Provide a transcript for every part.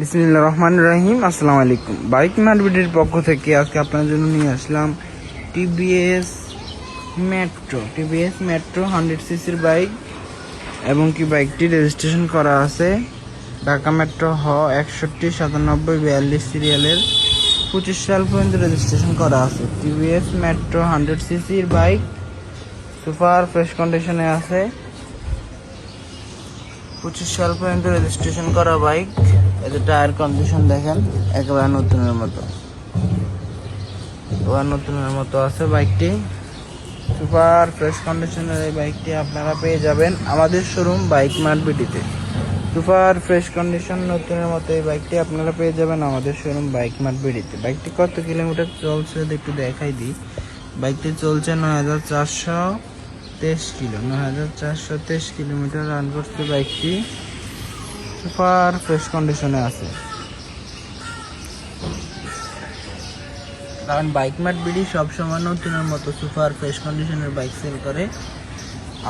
বিসমিল্লা রহমান রহিম, আসসালামু আলাইকুম। বাইক মার্কেটের পক্ষ থেকে আজকে আপনার জন্য নিয়ে আসলাম TVS Metro. TVS Metro hundred সিসির বাইক এবং কি বাইকটি রেজিস্ট্রেশন করা আছে। ঢাকা মেট্রো হ একষট্টি সাতানব্বই বিয়াল্লিশ সিরিয়ালের পঁচিশ সাল পর্যন্ত রেজিস্ট্রেশন করা আছে। টিভিএস মেট্রো হান্ড্রেড সিসির বাইক সুপার ফ্রেশ কন্ডিশনে আছে। পঁচিশ সাল পর্যন্ত রেজিস্ট্রেশন করা বাইক। এতে টায়ার কন্ডিশন দেখেন, একেবারে নতুনের মতো। এবার নতুনের মতো আছে বাইকটি সুপার ফ্রেশ কন্ডিশনের এই বাইকটি আপনারা পেয়ে যাবেন আমাদের শোরুম বাইক মার্কেটিতে সুপার ফ্রেশ কন্ডিশন নতুনের মতো এই বাইকটি আপনারা পেয়ে যাবেন আমাদের শোরুম বাইক মার্কেটিতে বাইকটি কত কিলোমিটার চলছে একটু দেখাই দিই। বাইকটি চলছে নয় হাজার চারশো তেইশ কিলো, নয় হাজার চারশো তেইশ কিলোমিটার রান করছে বাইকটি সুপার ফ্রেশ কন্ডিশনে আছে। কারণ বাইক মার্ট বিডি সবসময় নতুনের মতো সুপার ফ্রেশ কন্ডিশনের বাইক সেল করে।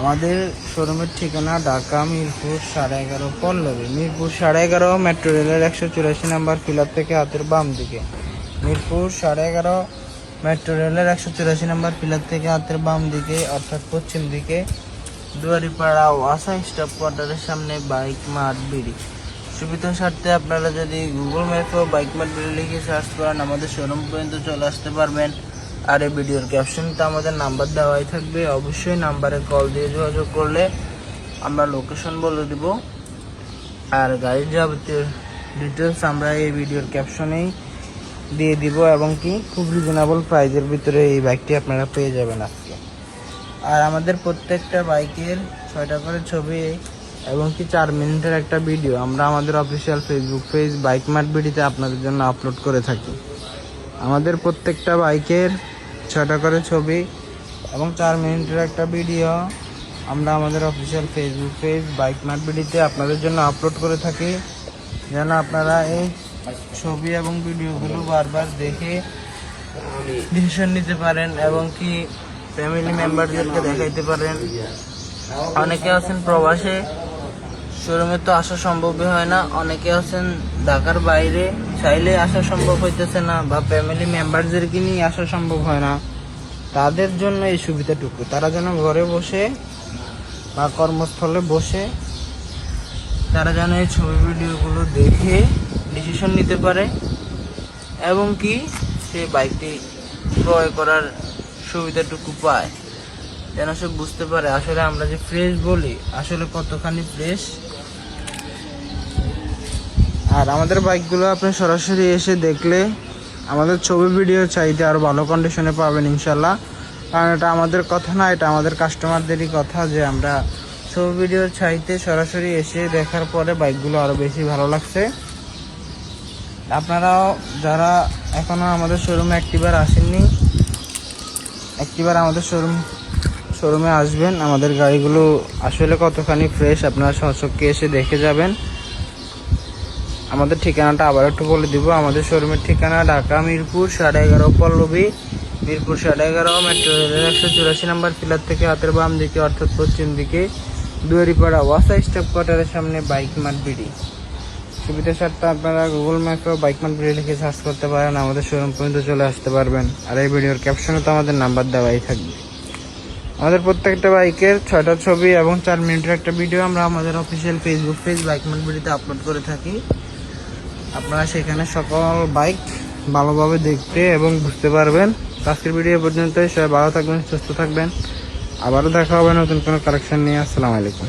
আমাদের শোরুমের ঠিকানা ঢাকা, মিরপুর সাড়ে এগারো পল্লবী। মিরপুর সাড়ে এগারো, মেট্রো রেলের একশো চুরাশি নাম্বার ফিলার থেকে হাতের বাম দিকে। মিরপুর সাড়ে এগারো, মেট্রো রেলের একশো চুরাশি নাম্বার পিলার থেকে হাতের বাম দিকে, অর্থাৎ পশ্চিম দিকে। দুয়ারিপাড়া ওয়াসা স্টপ কোয়ার্টারের সামনে বাইক মাঠ বিড়ি। সুবিধা স্বার্থে আপনারা যদি গুগল ম্যাপেও বাইক মাঠ বিড়ি লিখে সার্চ করেন, আমাদের শোরুম পর্যন্ত চলে আসতে পারবেন। আর এই ভিডিওর ক্যাপশনটা আমাদের নাম্বার দেওয়াই থাকবে। অবশ্যই নাম্বারে কল দিয়ে যোগাযোগ করলে আমরা লোকেশন বলে দিব। আর গাড়ির যাবতীয় ডিটেলস আমরা এই ভিডিওর ক্যাপশনেই দিয়ে দিব এবং কি? খুব রিজনেবল প্রাইজের ভিতরে এই বাইকটি আপনারা পেয়ে যাবেন। আর আমাদের প্রত্যেকটা বাইকের ছয়টা করে ছবি এবং কি চার মিনিটের একটা ভিডিও আমরা আমাদের official Facebook page bike mart ভিডিওতে আপনাদের জন্য আপলোড করে থাকি। আমাদের প্রত্যেকটা বাইকের ছয়টা করে ছবি এবং চার মিনিটের একটা ভিডিও আমরা আমাদের official Facebook page bike mart ভিডিওতে আপনাদের জন্য আপলোড করে থাকি। যেন আপনারা এই ছবি এবং ভিডিওগুলো বারবার দেখে ডিসিশন নিতে পারেন এবং কি ফ্যামিলি মেম্বারদেরকে দেখাইতে পারেন। অনেকে আছেন প্রবাসে, শোরুমে তো আসা সম্ভবই হয় না। অনেকে আছেন ঢাকার বাইরে, চাইলে আসা সম্ভব হইতেছে না বা ফ্যামিলি মেম্বারদেরকে নিয়ে আসা সম্ভব হয় না। তাদের জন্য এই সুবিধাটুকু। তারা যেন ঘরে বসে বা কর্মস্থলে বসে, তারা যেন এই ছবি, ভিডিওগুলো দেখে ডিসিশন নিতে পারে এবং কি সে বাইকটি ক্রয় করার সুবিধাটুকু পায়। যেন সে বুঝতে পারে, আসলে আমরা যে ফ্রেশ বলি, আসলে কতখানি ফ্রেশ আর আমাদের বাইকগুলো আপনি সরাসরি এসে দেখলে আমাদের ছবি ভিডিও চাইতে আরও ভালো কন্ডিশনে পাবেন ইনশাল্লাহ কারণ এটা আমাদের কথা না, এটা আমাদের কাস্টমারদেরই কথা যে আমরা ছবি ভিডিও চাইতে সরাসরি এসে দেখার পরে বাইকগুলো আরও বেশি ভালো লাগছে। আপনারাও যারা এখনও আমাদের শোরুমে একটিবার আসেননি একটিবার আমাদের শোরুম শোরুমে আসবেন। আমাদের গাড়িগুলো আসলে কতখানি ফ্রেশ আপনারা সচক্ষে এসে দেখে যাবেন। আমাদের ঠিকানাটা আবার একটু বলে দিব। আমাদের শোরুমের ঠিকানা ঢাকা, মিরপুর, সাড়ে এগারো পল্লবী। মিরপুর, সাড়ে এগারো মেট্রো রেলের একশো চুরাশি নাম্বার পিলার থেকে হাতের বাম দিকে, অর্থাৎ পশ্চিম দিকে। দুয়ারিপাড়া, ওয়াসা স্টপ কোয়ার্টারের সামনে, বাইক মাঠ বিডি সুবিধা সারটা আপনারা গুগল ম্যাপেও বাইক বিডি লিখে সার্চ করতে পারেন, আমাদের শোরুম পর্যন্ত চলে আসতে পারবেন। আর এই ভিডিওর ক্যাপশনে তো আমাদের নাম্বার দেওয়াই থাকবে। আমাদের প্রত্যেকটা বাইকের ছয়টা ছবি এবং চার মিনিটের একটা ভিডিও আমরা আমাদের অফিসিয়াল ফেসবুক পেজ বাইক বিডিতে আপলোড করে থাকি। আপনারা সেখানে সকল বাইক ভালোভাবে দেখতে এবং বুঝতে পারবেন। আজকের ভিডিও পর্যন্ত সবাই ভালো থাকবেন, সুস্থ থাকবেন। আবারও দেখা হবে নতুন কোনো কালেকশন নিয়ে। আসসালামু আলাইকুম।